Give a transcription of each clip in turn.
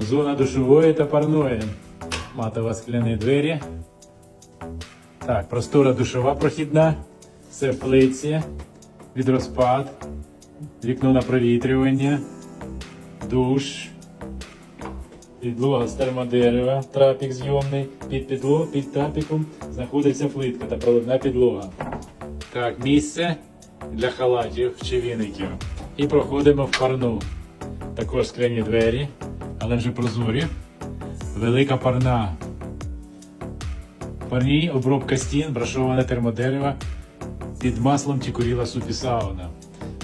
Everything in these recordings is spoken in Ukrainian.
Зона душової та парної. Матово скляні двері. Так, простора душова прохідна. Все в плитці. Відрозпад. Вікно на провітрювання. Душ. Підлога з термодерева, трапік зйомний. Під підлогу, під трапіком знаходиться плитка та проливна підлога. Так, місце для халатів чи віників. І проходимо в парну. Також скляні двері, але вже прозорі. Велика парна. В парній обробка стін, брашоване термодерево. Під маслом тікуріла супі сауна.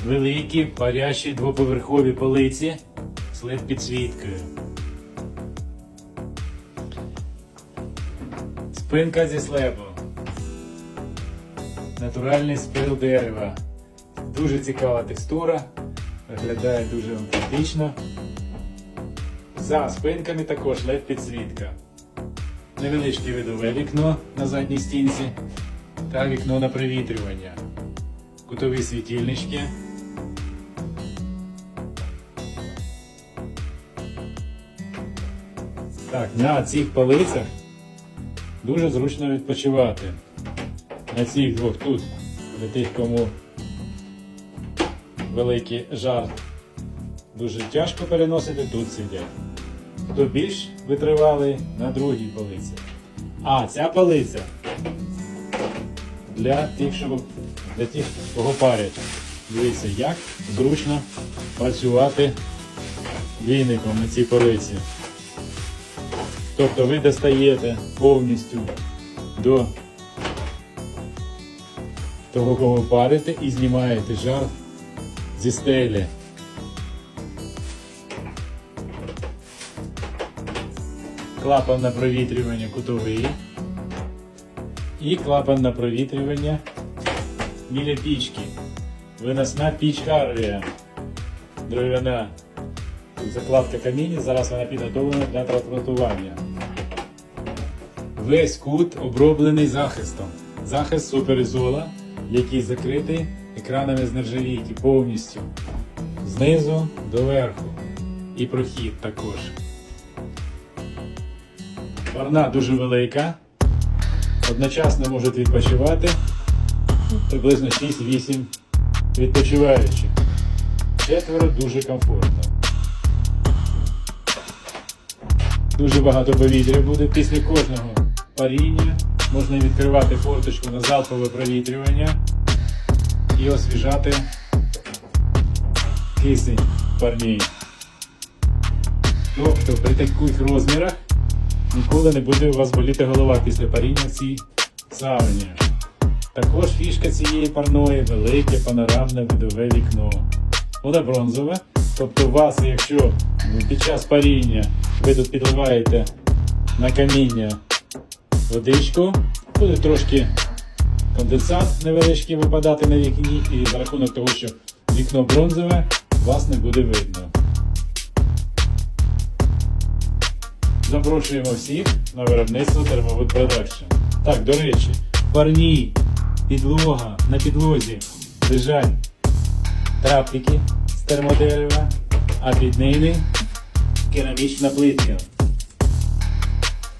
Великі парящі двоповерхові полиці з led підсвіткою. Спинка зі слебу. Натуральний спил дерева. Дуже цікава текстура. Виглядає дуже автентично. За спинками також led підсвітка. Невеличке видове вікно на задній стінці та вікно на привітрювання. Кутові світильнички. Так, на цих полицях дуже зручно відпочивати. На цих двох тут, для тих, кому великий жар дуже тяжко переносити, тут сидять. Хто більш витривалий на другій полиці. А ця полиця для тих, щоб для тих, кого парять. Дивіться, як зручно працювати війником на цій полиці. Тобто ви достаєте повністю до того, кого парите, і знімаєте жар зі стелі. Клапан на провітрювання кутовий. І клапан на провітрювання біля пічки. Виносна піч Харвія. Дров'яна. Закладка каміння, зараз вона підготовлена для транспортування. Весь кут оброблений захистом. Захист суперізола, який закритий екранами з нержавійки повністю. Знизу до верху. І прохід також. Парна дуже велика. Одночасно можуть відпочивати приблизно 6-8 відпочиваючих. Четверо дуже комфортно. Дуже багато повітря буде після кожного паріння. Можна відкривати форточку на залпове провітрювання і освіжати кисень парній. Тобто при таких розмірах ніколи не буде у вас боліти голова після паріння в цій сауні. Також фішка цієї парної велике панорамне видове вікно. Воно бронзове. Тобто у вас, якщо під час паріння ви тут підливаєте на каміння водичку, буде трошки конденсат невеличкий випадати на вікні, і за рахунок того, що вікно бронзове, вас не буде видно. Запрошуємо всіх на виробництво Thermowood Production. Так, до речі, парні, підлога, на підлозі лежать трапики з термодерева, а під ними керамічна плитка.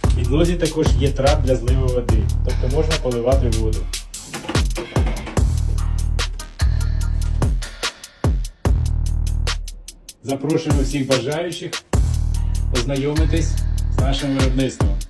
В підлозі також є трап для зливу води, тобто можна поливати воду. Запрошуємо всіх бажаючих ознайомитись нашим виробництвом.